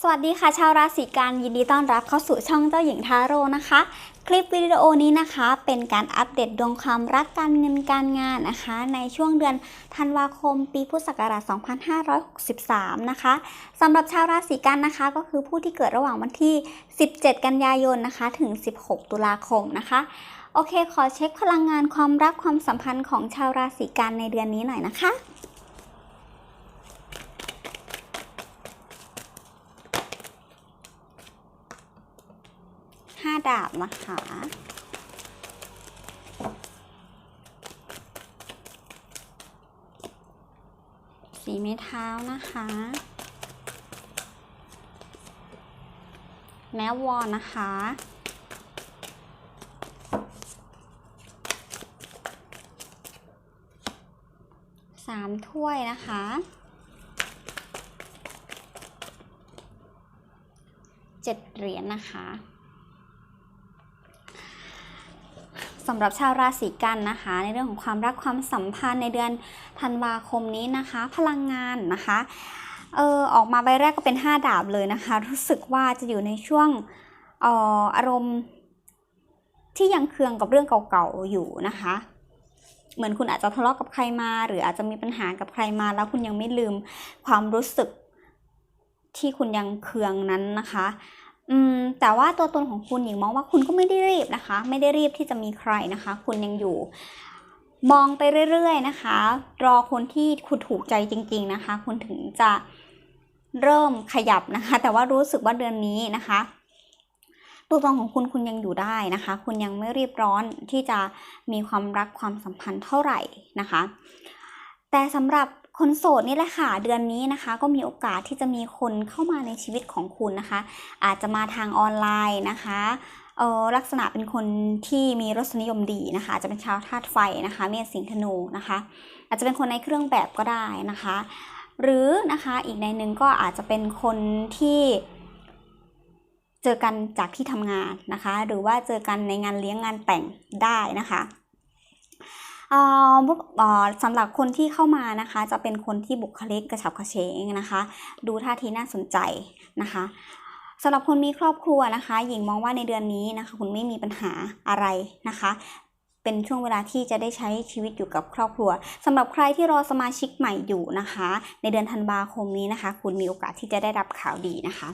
สวัสดีค่ะ ชาวราศีกันยินดีต้อนรับเข้าสู่ช่องเจ้าหญิงทาโร่นะคะ คลิปวิดีโอนี้นะคะ เป็นการอัปเดตดวงความรักการเงินการงานนะคะ ในช่วงเดือนธันวาคมปีพุทธศักราช 2563 นะคะสำหรับชาวราศีกันนะคะ ก็คือผู้ที่เกิดระหว่างวันที่ 17 กันยายนนะคะ ถึง 16 ตุลาคมนะคะโอเค ขอเช็คพลังงานความรักความสัมพันธ์ของชาวราศีกันในเดือนนี้หน่อยนะคะ ดาบนะคะ สีไม้เท้านะคะ แม้วอนนะคะสามถ้วยนะคะเจ็ดเหรียญนะคะ สำหรับชาวราศีกันนะคะ ในเรื่องของความรักความสัมพันธ์ในเดือนธันวาคมนี้นะคะ พลังงานนะคะเออออกมาใบแรกก็เป็น 5 ดาบเลยนะคะ รู้สึกว่าจะอยู่ในช่วงเอออารมณ์ ที่ยังเคืองกับเรื่องเก่าๆอยู่นะคะ เหมือนคุณอาจจะทะเลาะกับใครมา หรืออาจจะมีปัญหากับใครมา แล้วคุณยังไม่ลืมความรู้สึกที่คุณยังเคืองนั้นนะคะ อืมแต่ว่าตัวตนของคุณหญิงมองว่าคุณก็ไม่ได้รีบนะคะ ไม่ได้รีบที่จะมีใครนะคะ คุณยังอยู่ มองไปเรื่อยๆนะคะ รอคนที่คุณถูกใจจริง ๆนะคะ คุณถึงจะเริ่มขยับนะคะ แต่ว่ารู้สึกว่าเดือนนี้นะคะ ตัวตนของคุณคุณยังอยู่ได้นะคะ คุณยังไม่รีบร้อนที่จะมีความรักความสัมพันธ์เท่าไหร่นะคะ แต่สำหรับ คนโสดนี่แหละค่ะ เดือนนี้นะคะ ก็มีโอกาสที่จะมีคนเข้ามาในชีวิตของคุณนะคะ อาจจะมาทางออนไลน์นะคะเออลักษณะเป็นคนที่มีรสนิยมดีนะคะอาจจะเป็นชาวธาตุไฟนะคะ เมษสิงห์ธนูนะคะ อาจจะเป็นคนในเครื่องแบบก็ได้นะคะ หรือนะคะอีกในหนึ่งก็อาจจะเป็นคนที่เจอกันจากที่ทำงานนะคะ หรือว่าเจอกันในงานเลี้ยงงานแต่งได้นะคะ สำหรับคนที่เข้ามานะคะ จะเป็นคนที่บุคลิกกระฉับกระเฉงนะคะ ดูท่าทีน่าสนใจนะคะสำหรับคนมีครอบครัวนะคะ หญิงมองว่าในเดือนนี้นะคะ คุณไม่มีปัญหาอะไรนะคะเป็นช่วงเวลาที่จะได้ใช้ชีวิตอยู่กับครอบครัวสำหรับใครที่รอสมาชิกใหม่อยู่นะคะ ในเดือนธันวาคมนี้นะคะ คุณมีโอกาสที่จะได้รับข่าวดีนะคะ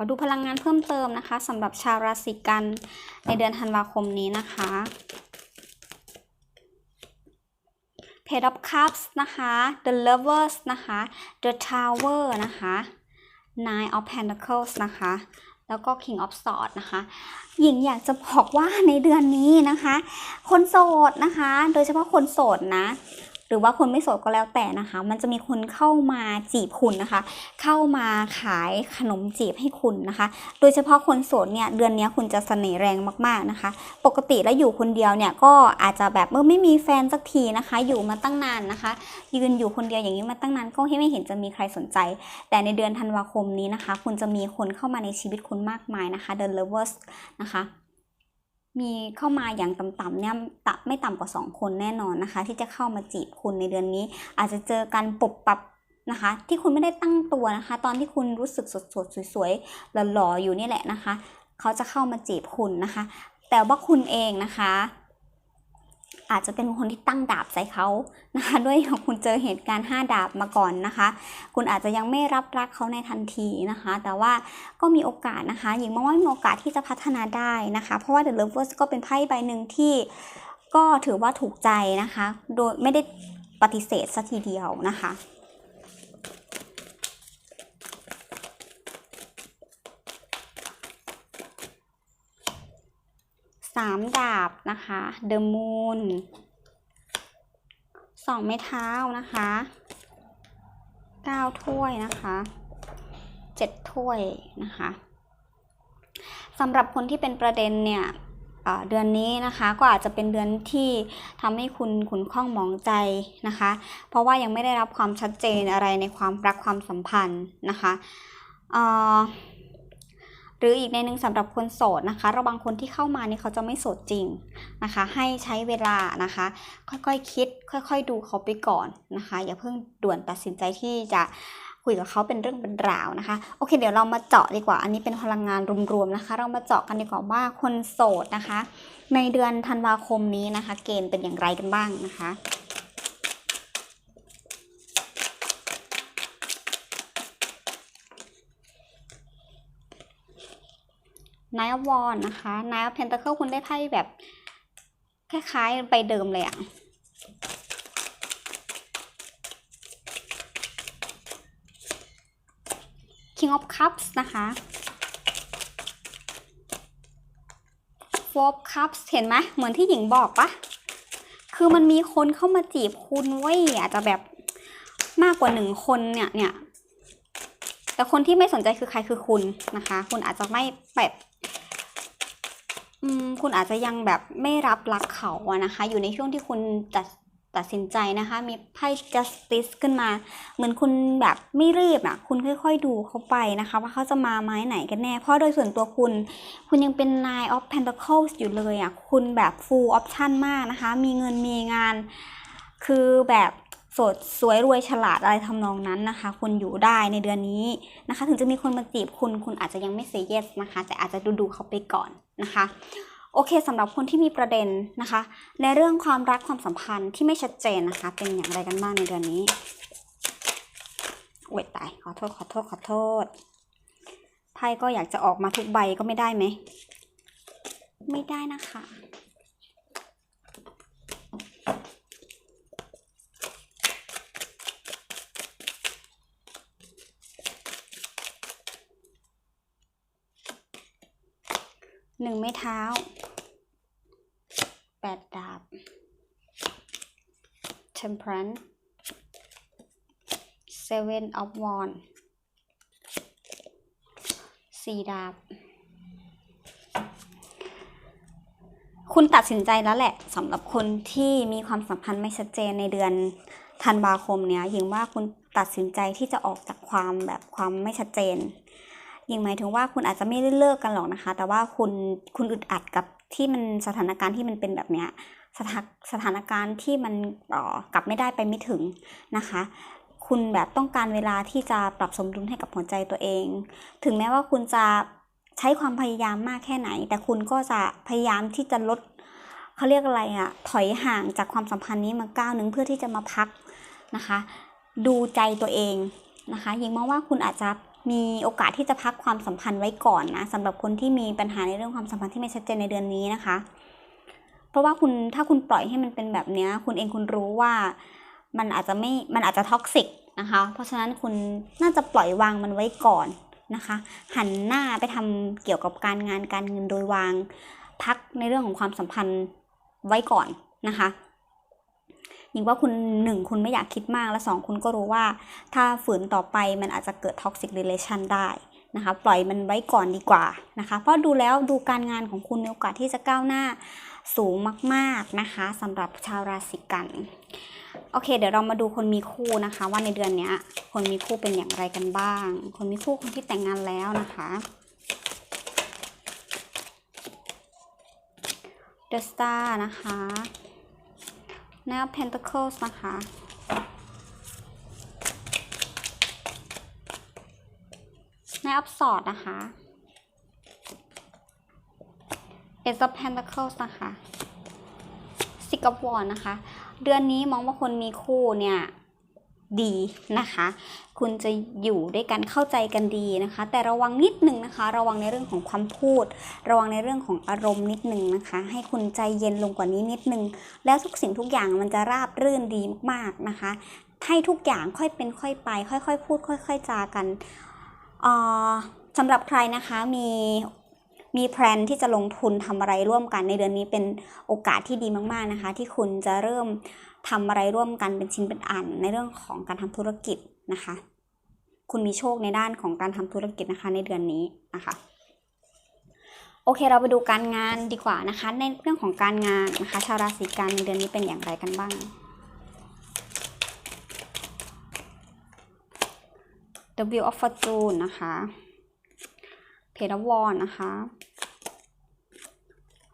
อดูพลังงานเพิ่มเติมนะคะสำหรับชาวราศีกันในเดือนธันวาคมนี้นะคะ Page of Cups นะคะ The Lovers นะคะ The Tower นะคะ Nine of Pentacles นะคะ แล้วก็ King of Swords นะคะ หญิงอยากจะบอกว่าในเดือนนี้นะคะ คนโสดนะคะ โดยเฉพาะคนโสดนะ หรือว่าคนไม่โสดก็แล้วแต่นะคะ มันจะมีคนเข้ามาจีบคุณนะคะ เข้ามาขายขนมจีบให้คุณนะคะ โดยเฉพาะคนโสดเนี่ยเดือนนี้คุณจะเสน่ห์แรงมากๆนะคะ ปกติแล้วอยู่คนเดียวเนี่ยก็อาจจะแบบเมื่อไม่มีแฟนสักทีนะคะ อยู่มาตั้งนานนะคะ ยืนอยู่คนเดียวอย่างนี้มาตั้งนานก็ไม่เห็นจะมีใครสนใจ แต่ในเดือนธันวาคมนี้นะคะ คุณจะมีคนเข้ามาในชีวิตคุณมากมายนะคะ The Lovers นะคะ มีเข้ามาอย่างต่ำๆเนี่ยตะไม่ต่ำกว่า 2 คนแน่นอนนะคะ ที่จะเข้ามาจีบคุณในเดือนนี้ อาจจะเจอกันปรับปรับนะคะ ที่คุณไม่ได้ตั้งตัวนะคะ ตอนที่คุณรู้สึกสดๆสวยๆหล่อๆอยู่นี่แหละนะคะ เขาจะเข้ามาจีบคุณนะคะ แต่ว่าคุณเองนะคะ อาจจะเป็นคนที่ตั้งดาบใส่เขานะคะด้วยคุณเจอเหตุการณ์ 5 ดาบมาก่อนนะคะ คุณอาจจะยังไม่รับรักเขาในทันทีนะคะ แต่ว่าก็มีโอกาสนะคะหญิงมองว่ามีโอกาสที่จะพัฒนาได้นะคะ เพราะว่า The Lovers ก็เป็นไพ่ใบหนึ่งที่ก็ถือว่าถูกใจนะคะ โดยไม่ได้ปฏิเสธสัทีเดียวนะคะามดาบนะคะ The Moon สองไม้เท้านะคะเก้าถ้วยนะคะเจ็ดถ้วยนะคะสำหรับคนที่เป็นประเด็นเนี่ยเอ่อเดือนนี้นะคะก็อาจจะเป็นเดือนที่ทำให้คุณขุนข้องหมองใจนะคะ เพราะว่ายังไม่ได้รับความชัดเจนอะไรในความรักความสัมพันธ์นะคะเอ่อ หรืออีกในหนึ่งสำหรับคนโสดนะคะ ระวังคนที่เข้ามานี่เขาจะไม่โสดจริงนะคะ ให้ใช้เวลานะคะ ค่อยๆคคิด ค่อยๆ ดูเขาไปก่อนนะคะ อย่าเพิ่งด่วนตัดสินใจที่จะคุยกับเขาเป็นเรื่องเป็นราวนะคะ โอเค เดี๋ยวเรามาเจาะดีกว่า อันนี้เป็นพลังงานรวมๆนะคะ เรามาเจาะกันดีกว่าว่าคนโสดนะคะ ในเดือนธันวาคมนี้นะคะ เกณฑ์เป็นอย่างไรกันบ้างนะคะ นายอวอนนะคะนายอเพนตาเคิลคุณได้ไพ่แบบคล้ายๆใบเดิมเลยอะ King of Cups นะคะ Four of Cups เห็นไหมเหมือนที่หญิงบอกปะคือมันมีคนเข้ามาจีบคุณไว้ยอาจจะแบบมากกว่าหนึ่งคนเนี่ยเนี่ยแต่คนที่ไม่สนใจคือใครคือคุณนะคะ คุณอาจจะไม่แบบ คุณอาจจะยังแบบไม่รับรักเขาอะนะคะ อยู่ในช่วงที่คุณตัดตัดสินใจนะคะ มีไพ่ justice ขึ้นมา เหมือนคุณแบบไม่รีบอะคุณค่อย ๆ ดูเขาไปนะคะ ว่าเขาจะมาไม้ไหนกันแน่ เพราะโดยส่วนตัวคุณ คุณยังเป็น nine of pentacles อยู่เลยอะคุณแบบ full option มากนะคะ มีเงินมีงาน คือแบบ โสดสวยรวยฉลาดอะไรทำนองนั้นนะคะ คุณอยู่ได้ในเดือนนี้นะคะ ถึงจะมีคนมาจีบคุณคุณอาจจะยังไม่ say yes นะคะ แต่อาจจะดูดูเขาไปก่อนนะคะโอเคสำหรับคนที่มีประเด็นนะคะ ในเรื่องความรักความสัมพันธ์ที่ไม่ชัดเจนนะคะ เป็นอย่างไรกันบ้างในเดือนนี้โอ้ยตายขอโทษขอโทษขอโทษไพ่ก็อยากจะออกมาทุกใบก็ไม่ได้ไหมไม่ได้นะคะ หนึ่งไม้เท้าแปดดาบ temperance seven of wands สี่ดาบ คุณตัดสินใจแล้วแหละสำหรับคนที่มีความสัมพันธ์ไม่ชัดเจนในเดือนธันวาคมเนี้ยยิงว่าคุณตัดสินใจที่จะออกจากความแบบความไม่ชัดเจน ยิงหมายถึงว่าคุณอาจจะไม่ได้เลิกกันหรอกนะคะ แต่ว่าคุณคุณอึดอัดกับที่มันสถานการณ์ที่มันเป็นแบบเนี้ยสถาสถานการณ์ที่มันเอ่อกลับไม่ได้ไปไม่ถึงนะคะ คุณแบบต้องการเวลาที่จะปรับสมดุลให้กับหัวใจตัวเอง ถึงแม้ว่าคุณจะใช้ความพยายามมากแค่ไหน แต่คุณก็จะพยายามที่จะลดเขาเรียกอะไรอะถอยห่างจากความสัมพันธ์นี้มาก้าวหนึ่งเพื่อที่จะมาพักนะคะ ดูใจตัวเองนะคะยิงมองว่าคุณอาจจะ มีโอกาสที่จะพักความสัมพันธ์ไว้ก่อนนะสำหรับคนที่มีปัญหาในเรื่องความสัมพันธ์ที่ไม่ชัดเจนในเดือนนี้นะคะ เพราะว่าคุณถ้าคุณปล่อยให้มันเป็นแบบนี้คุณเองคุณรู้ว่ามันอาจจะไม่มันอาจจะท็อกซิกนะคะ เพราะฉะนั้นคุณน่าจะปล่อยวางมันไว้ก่อนนะคะ หันหน้าไปทำเกี่ยวกับการงานการเงินโดยวาง พักในเรื่องของความสัมพันธ์ไว้ก่อนนะคะ ยิงว่าคุณหนึ่งคุณไม่อยากคิดมากและสองคุณก็รู้ว่า ถ้าฝืนต่อไปมันอาจจะเกิดท็อกซิกเรเลชันได้นะคะปล่อยมันไว้ก่อนดีกว่านะคะ เพราะดูแล้วดูการงานของคุณมีโอกาสที่จะก้าวหน้าสูงมากๆนะคะสำหรับชาวราศีกัน โอเค เดี๋ยวเรามาดูคนมีคู่นะคะ ว่าในเดือนนี้คนมีคู่เป็นอย่างไรกันบ้าง คนมีคู่คนที่แต่งงานแล้วนะคะ The Star นะคะ n i n e of Pentacles นะคะ Nine of Swords นะคะ Ace of Pentacles นะคะ Six of Wands นะคะ เดือนนี้มองว่าคนมีคู่เนี่ย ดีนะคะ คุณจะอยู่ด้วยกันเข้าใจกันดีนะคะ แต่ระวังนิดนึงนะคะ ระวังในเรื่องของความพูด ระวังในเรื่องของอารมณ์นิดนึงนะคะ ให้คุณใจเย็นลงกว่านี้นิดนึง แล้วทุกสิ่งทุกอย่างมันจะราบรื่นดีมากๆนะคะ ให้ทุกอย่างค่อยเป็นค่อยไป ค่อยๆพูด ค่อย ๆ จากันออสำหรับใครนะคะมีมีแพลนที่จะลงทุนทำอะไรร่วมกันในเดือนนี้เป็นโอกาสที่ดีมาก ๆนะคะ ที่คุณจะเริ่ม ทำอะไรร่วมกันเป็นชิ้นเป็นอันในเรื่องของการทำธุรกิจนะคะ คุณมีโชคในด้านของการทำธุรกิจนะคะในเดือนนี้นะคะโอเคเราไปดูการงานดีกว่านะคะ ในเรื่องของการงานนะคะชาวราศีกันในเดือนนี้เป็นอย่างไรกันบ้าง The Wheel of Fortune นะคะ เพ Page of Wands นะคะ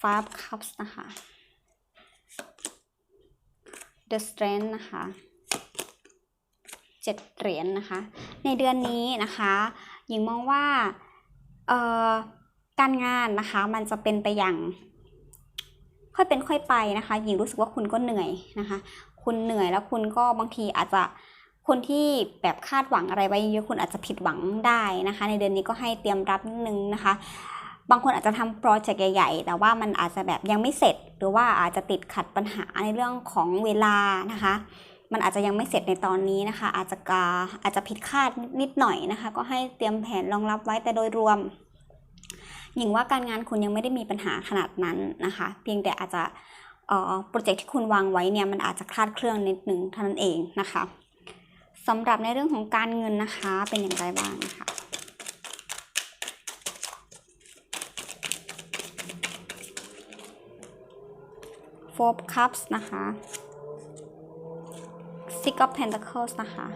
Five Cups นะคะ The Strength นะคะเจ็ดเหรียญนะคะ ในเดือนนี้นะคะหญิงมองว่าการงานนะคะมันจะเป็นไปอย่าง ค่อยเป็นค่อยไปนะคะหญิงรู้สึกว่าคุณก็เหนื่อยนะคะ คุณเหนื่อยแล้วคุณก็บางทีอาจจะคนที่แบบคาดหวังอะไรไว้เยอะคุณอาจจะผิดหวังได้นะคะ ในเดือนนี้ก็ให้เตรียมรับนิดนึงนะคะ บางคนอาจจะทำโปรเจกต์ใหญ่ ๆ แต่ว่ามันอาจจะแบบยังไม่เสร็จ หรือว่าอาจจะติดขัดปัญหาในเรื่องของเวลานะคะ มันอาจจะยังไม่เสร็จในตอนนี้นะคะ อาจจะกาอาจจะผิดคาดนิดหน่อยนะคะ ก็ให้เตรียมแผนรองรับไว้แต่โดยรวมหญิงว่าการงานคุณยังไม่ได้มีปัญหาขนาดนั้นนะคะ เพียงแต่อาจจะโปรเจกต์ที่คุณวางไว้เนี่ยมันอาจจะคลาดเคลื่อนนิดหนึ่งเท่านั้นเองนะคะสำหรับในเรื่องของการเงินนะคะเป็นอย่างไรบ้างนะคะ of Cups นะคะ Six of Pentacles นะคะ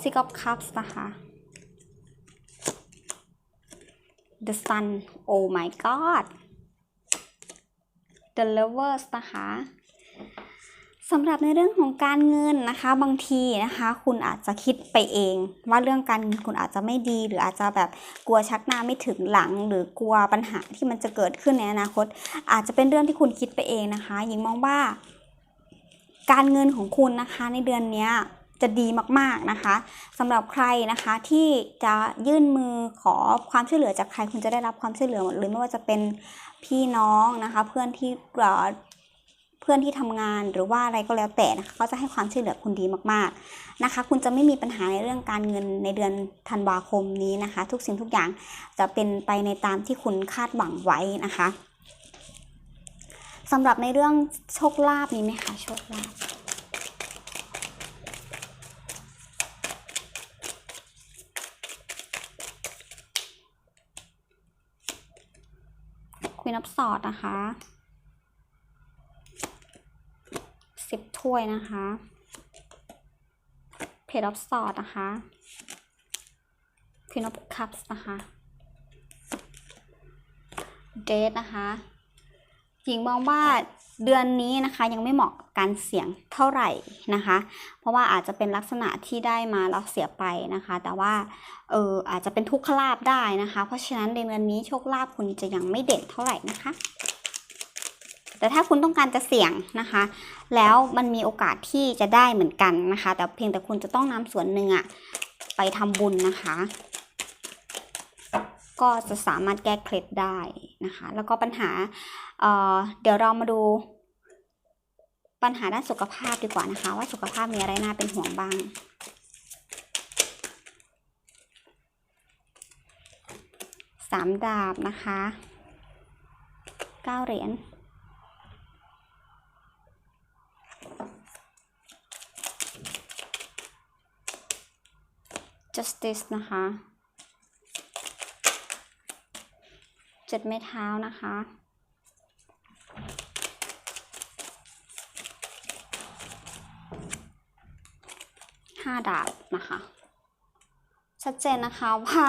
Six of Cups นะคะ The Sun Oh my God The Lovers นะคะ สำหรับในเรื่องของการเงินนะคะ บางทีนะคะ คุณอาจจะคิดไปเอง ว่าเรื่องการเงินคุณอาจจะไม่ดี หรืออาจจะแบบกลัวชักหน้าไม่ถึงหลัง หรือกลัวปัญหาที่มันจะเกิดขึ้นในอนาคต อาจจะเป็นเรื่องที่คุณคิดไปเองนะคะหญิงมองว่า การเงินของคุณนะคะในเดือนนี้จะดีมากๆนะคะสำหรับใครนะคะที่จะยื่นมือขอความช่วยเหลือจากใครคุณจะได้รับความช่วยเหลือหมดเลยไม่ว่าจะเป็นพี่น้องนะคะ เพื่อนที่ เพื่อนที่ทำงานหรือว่าอะไรก็แล้วแต่นะคะเขาจะให้ความช่วยเหลือคุณดีมากๆนะคะ คุณจะไม่มีปัญหาในเรื่องการเงินในเดือนธันวาคมนี้นะคะ ทุกสิ่งทุกอย่างจะเป็นไปในตามที่คุณคาดหวังไว้นะคะสำหรับในเรื่องโชคลาภมีไหมคะโชคลาภควีนอัพสอดนะคะสิบ ถ้วยนะคะเพจอัพสอดนะคะควีนอัพคัพส์นะคะเดทนะคะหญิงมองว่าเดือนนี้นะคะยังไม่เหมาะกับการเสี่ยงเท่าไหร่นะคะ เพราะว่าอาจจะเป็นลักษณะที่ได้มาแล้วเสียไปนะคะ แต่ว่าเอออาจจะเป็นทุกขลาบได้นะคะ เพราะฉะนั้นในเดือนนี้โชคลาภคุณจะยังไม่เด่นเท่าไหร่นะคะ แต่ถ้าคุณต้องการจะเสี่ยงนะคะ แล้วมันมีโอกาสที่จะได้เหมือนกันนะคะ แต่เพียงแต่คุณจะต้องนำส่วนหนึ่งอะไปทำบุญนะคะ ก็จะสามารถแก้เคล็ดได้นะคะ แล้วก็ปัญหาเเดี๋ยวเรามาดู ปัญหาด้านสุขภาพดีกว่านะคะ ว่าสุขภาพมีอะไรน่าเป็นห่วงบ้างสามดาบนะคะเก้าเหรียญ justice นะคะ เจ็ดไม้เท้านะคะ ห้าดาบนะคะ ชัดเจนนะคะว่า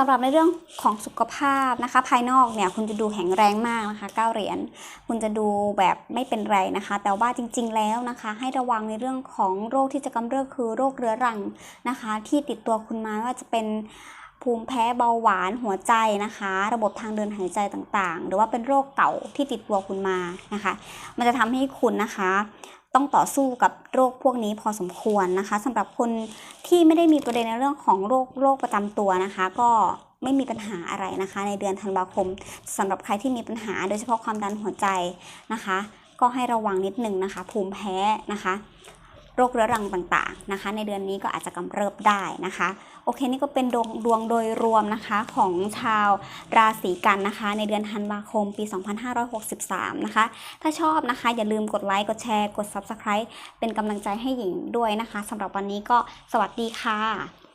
สำหรับในเรื่องของสุขภาพนะคะ ภายนอกเนี่ยคุณจะดูแข็งแรงมากนะคะเก้าเหรียญคุณจะดูแบบไม่เป็นไรนะคะ แต่ว่าจริง ๆ แล้วนะคะ ให้ระวังในเรื่องของโรคที่จะกำเริบคือโรคเรื้อรังนะคะ ที่ติดตัวคุณมาว่าจะเป็นภูมิแพ้เบาหวานหัวใจนะคะ ระบบทางเดินหายใจต่างๆ หรือว่าเป็นโรคเก่าที่ติดตัวคุณมานะคะ มันจะทำให้คุณนะคะ ต้องต่อสู้กับโรคพวกนี้พอสมควรนะคะสำหรับคนที่ไม่ได้มีประเด็นในเรื่องของโรคโรคประจำตัวนะคะ ก็ไม่มีปัญหาอะไรนะคะ ในเดือนธันวาคมสำหรับใครที่มีปัญหาโดยเฉพาะความดันหัวใจนะคะ ก็ให้ระวังนิดนึงนะคะ ภูมิแพ้นะคะ โรคเรื้อรังต่างๆนะคะ ในเดือนนี้ก็อาจจะกำเริบได้นะคะ โอเคนี่ก็เป็นดวงดวงโดยรวมนะคะของชาวราศีกันนะคะ ในเดือนธันวาคมปี 2563 นะคะ ถ้าชอบนะคะอย่าลืมกดไลค์กดแชร์กด Subscribe เป็นกำลังใจให้หญิงด้วยนะคะสำหรับวันนี้ก็สวัสดีค่ะ